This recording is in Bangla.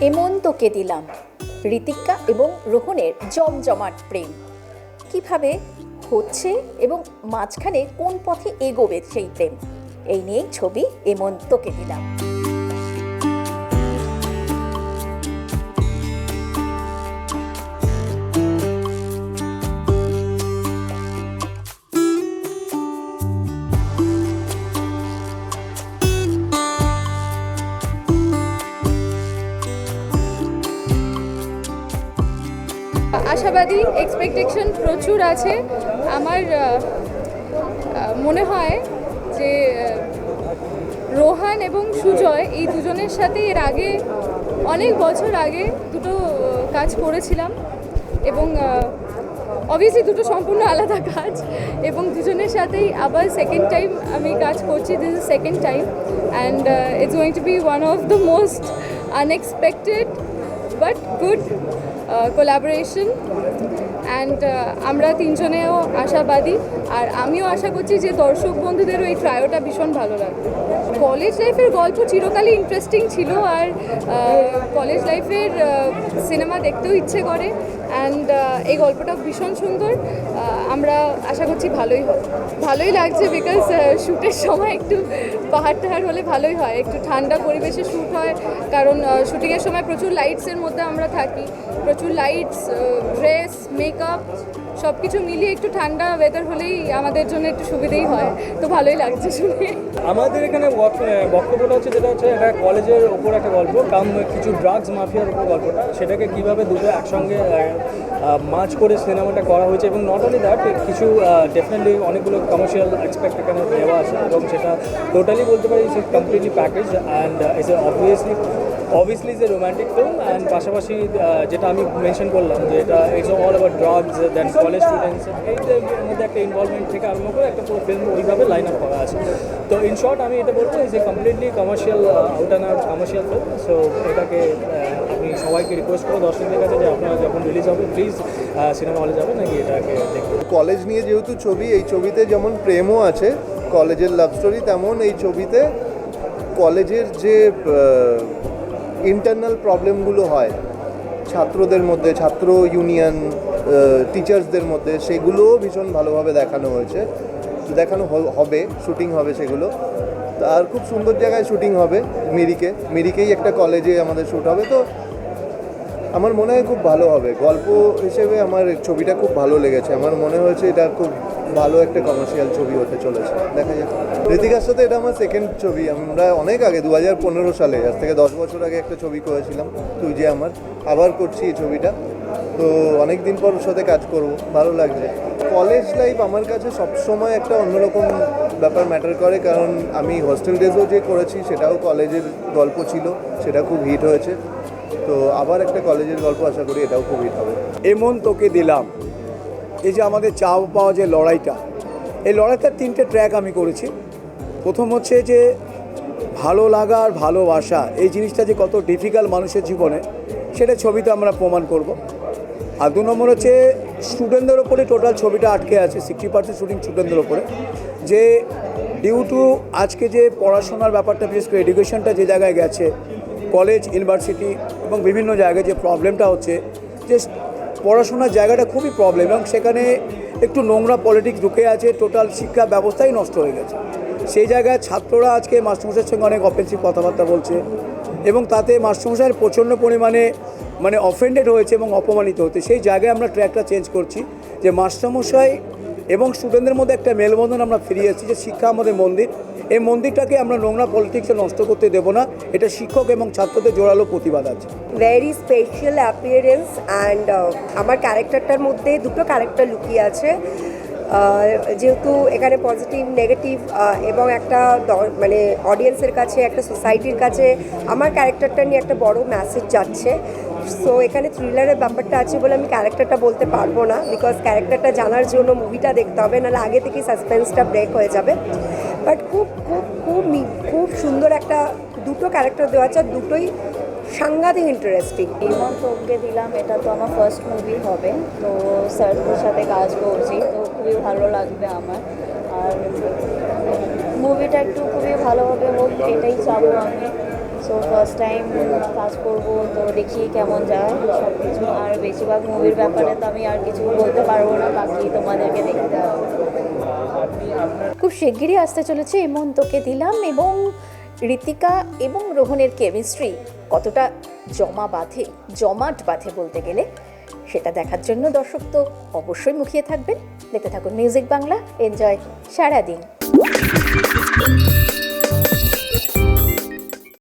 এমন তোকে দিলাম। ঋতিকা এবং রোহনের জমজমাট প্রেম। কীভাবে হচ্ছে এবং মাঝখানে কোন পথে এগোবে সেই প্রেম? এই নিয়েই ছবি এমন তোকে দিলাম। আশাবাদী এক্সপেকটেশন প্রচুর আছে। আমার মনে হয় যে রোহান এবং সুজয় এই দুজনের সাথে এর আগে, অনেক বছর আগে দুটো কাজ করেছিলাম এবং অবভিয়াসলি দুটো সম্পূর্ণ আলাদা কাজ এবং দুজনের সাথেই আবার সেকেন্ড টাইম আমি কাজ করছি this is second time and it's going to be one of the most unexpected but good collaboration and আমরা তিনজনেও আশাবাদী। আর আমিও আশা করছি যে দর্শক বন্ধুদেরও এই ট্রায়োটা ভীষণ ভালো লাগবে। কলেজ লাইফের গল্প চিরকালই ইন্টারেস্টিং ছিল আর কলেজ লাইফের সিনেমা দেখতেও ইচ্ছে করে। অ্যান্ড এই গল্পটা ভীষণ সুন্দর। আমরা আশা করছি ভালোই হয় ভালোই লাগছে বিকজ শ্যুটের সময় একটু পাহাড় টাহাড় হলে ভালোই হয়। একটু ঠান্ডা পরিবেশে শ্যুট হয়। কারণ শ্যুটিংয়ের সময় প্রচুর লাইটসের মধ্যে আমরা থাকি। প্রচুর লাইটস ড্রেস মেকআপ সব কিছু মিলিয়ে একটু ঠান্ডা ওয়েদার হলেই আমাদের জন্য একটু সুবিধেই হয়। তো ভালোই লাগছে শুনে। আমাদের এখানে বক- বক্তব্যটা হচ্ছে, যেটা হচ্ছে, একটা কলেজের ওপর একটা গল্প, কাম, কিছু ড্রাগস মাফিয়ার উপর গল্পটা। সেটাকে কীভাবে দুটো একসঙ্গে মাছ করে সিনেমাটা করা হয়েছে এবং নট অনলি দ্যাট কিছু ডেফিনেটলি অনেকগুলো কমার্শিয়াল এক্সপেক্ট এখানে দেওয়া আছে এবং সেটা টোটালি বলতে পারি it's completely package and it's obviously obviously a romantic film and পাশাপাশি যেটা আমি মেনশন করলাম যে এটা it's all about drugs then college students এইদের মধ্যে একটা ইনভলভমেন্ট থেকে আরম্ভ করে একটা পুরো ফিল্ম ওইভাবে লাইন আপ করা আছে। তো ইন শর্ট আমি এটা বলব a completely commercial out and out commercial film so এটাকে আমি সবাইকে রিকোয়েস্ট করব দর্শকদের কাছে যে আপনারা যখন রিলিজ হবে প্লিজ সিনেমা হলে যাবেন, নাকি এটাকে দেখবেন কলেজ নিয়ে যেহেতু ছবি, এই ছবিতে যেমন প্রেমও আছে কলেজের লাভ স্টোরি তেমন এই ছবিতে কলেজের যে ইন্টারনাল প্রবলেমগুলো হয়। ছাত্রদের মধ্যে, ছাত্র ইউনিয়ন টিচার্সদের মধ্যে, সেগুলোও ভীষণ ভালোভাবে দেখানো হয়েছে। দেখানো হবে শুটিং হবে সেগুলো। আর খুব সুন্দর জায়গায় শুটিং হবে মিরিকে। মিরিকেই একটা কলেজে আমাদের শ্যুট হবে। তো আমার মনে হয় খুব ভালো হবে। গল্প হিসেবে আমার ছবিটা খুব ভালো লেগেছে। আমার মনে হয়েছে এটা খুব ভালো একটা কমার্শিয়াল ছবি হতে চলেছে। দেখা যাক। ঋতিকার সাথে এটা আমার সেকেন্ড ছবি। আমরা অনেক আগে দু হাজার পনেরো সালে, আজ থেকে দশ বছর আগে একটা ছবি করেছিলাম, তুই যে আমার। আবার করছি এই ছবিটা। তো অনেক দিন পর ওর সাথে কাজ করব। ভালো লাগছে কলেজ লাইফ আমার কাছে সবসময় একটা অন্যরকম ব্যাপার ম্যাটার করে। কারণ আমি হোস্টেল ডেজও যে করেছি, সেটাও কলেজের গল্প ছিল। সেটা খুব হিট হয়েছে। তো আবার একটা কলেজের গল্প আশা করি এটাও খুব হিট হবে। এমন তোকে দিলাম। এই যে আমাদের চাও পাওয়া যে লড়াইটা, এই লড়াইটার তিনটে ট্র্যাক আমি করেছি। প্রথম হচ্ছে যে ভালো লাগা আর ভালোবাসা, এই জিনিসটা যে কত ডিফিকাল্ট মানুষের জীবনে, সেটা ছবিতে আমরা প্রমাণ করব। আর দু নম্বর হচ্ছে স্টুডেন্টদের ওপরে টোটাল ছবিটা আটকে আছে সিক্সটি পার্সেন্ট শুটিং স্টুডেন্টদের ওপরে। যে ডিউ টু আজকে যে পড়াশোনার ব্যাপারটা, বিশেষ করে এডুকেশনটা যে জায়গায় গেছে কলেজ ইউনিভার্সিটি এবং বিভিন্ন জায়গায় যে প্রবলেমটা হচ্ছে, যে পড়াশোনার জায়গাটা খুবই প্রবলেম এবং সেখানে একটু নোংরা পলিটিক্স ঢুকে আছে টোটাল শিক্ষা ব্যবস্থাই নষ্ট হয়ে গেছে। সেই জায়গায় ছাত্ররা আজকে মাস্টারমশাইয়ের সঙ্গে অনেক অফেন্সিভ কথাবার্তা বলছে এবং তাতে মাস্টারমশাইয়ের প্রচণ্ড পরিমাণে মানে অফেন্ডেড হয়েছে এবং অপমানিত হতে। সেই জায়গায় আমরা ট্র্যাকটা চেঞ্জ করছি যে মাস্টারমশাই এবং স্টুডেন্টদের মধ্যে একটা মেলবন্ধন আমরা ফিরিয়ে এসেছি যে শিক্ষা আমাদের মন্দির। এই মন্দিরটাকে আমরা নোংরা পলিটিক্সে নষ্ট করতে দেবো না। এটা শিক্ষক এবং ছাত্রদের জোরালো প্রতিবাদ আছে। ভেরি স্পেশাল অ্যাপিয়ারেন্স অ্যান্ড আমার ক্যারেক্টারটার মধ্যে দুটো ক্যারেক্টার লুকিয়ে আছে। যেহেতু এখানে পজিটিভ নেগেটিভ এবং একটা মানে অডিয়েন্সের কাছে, একটা সোসাইটির কাছে আমার ক্যারেক্টারটা নিয়ে একটা বড় মেসেজ যাচ্ছে। সো এখানে থ্রিলারের ব্যাপারটা আছে বলে আমি ক্যারেক্টারটা বলতে পারব না বিকজ ক্যারেক্টারটা জানার জন্য মুভিটা দেখতে হবে, নাহলে আগে থেকেই সাসপেন্সটা ব্রেক হয়ে যাবে। বাট খুব খুব খুব খুব সুন্দর একটা দুটো ক্যারেক্টার দেওয়া আছে দুটোই সাংঘাতিক ইন্টারেস্টিং ইমন তোকে দিলাম, এটা তো আমার ফার্স্ট মুভি হবে, তো স্যারদের সাথে কাজ করছি, তো খুবই ভালো লাগবে আমার। আর মুভিটা একটু খুবই ভালোভাবে হোক, এটাই চাবো আমি। সো ফার্স্ট টাইম কাজ করব, তো দেখি কেমন যায় সব কিছু আর বেশিরভাগ মুভির ব্যাপারে তো আমি আর কিছু বলতে পারব না, বাকি তোমাদেরকে দেখতে হবে। খুব শিগগিরই আসতে চলেছে হেমন্তকে দিলাম এবং ঋতিকা এবং রোহনের কেমিস্ট্রি কতটা জমা বাঁধে, জমাট বাঁধে বলতে গেলে, সেটা দেখার জন্য দর্শক তো অবশ্যই মুখিয়ে থাকবেন। দেখতে থাকুন মিউজিক বাংলা এনজয় সারাদিন।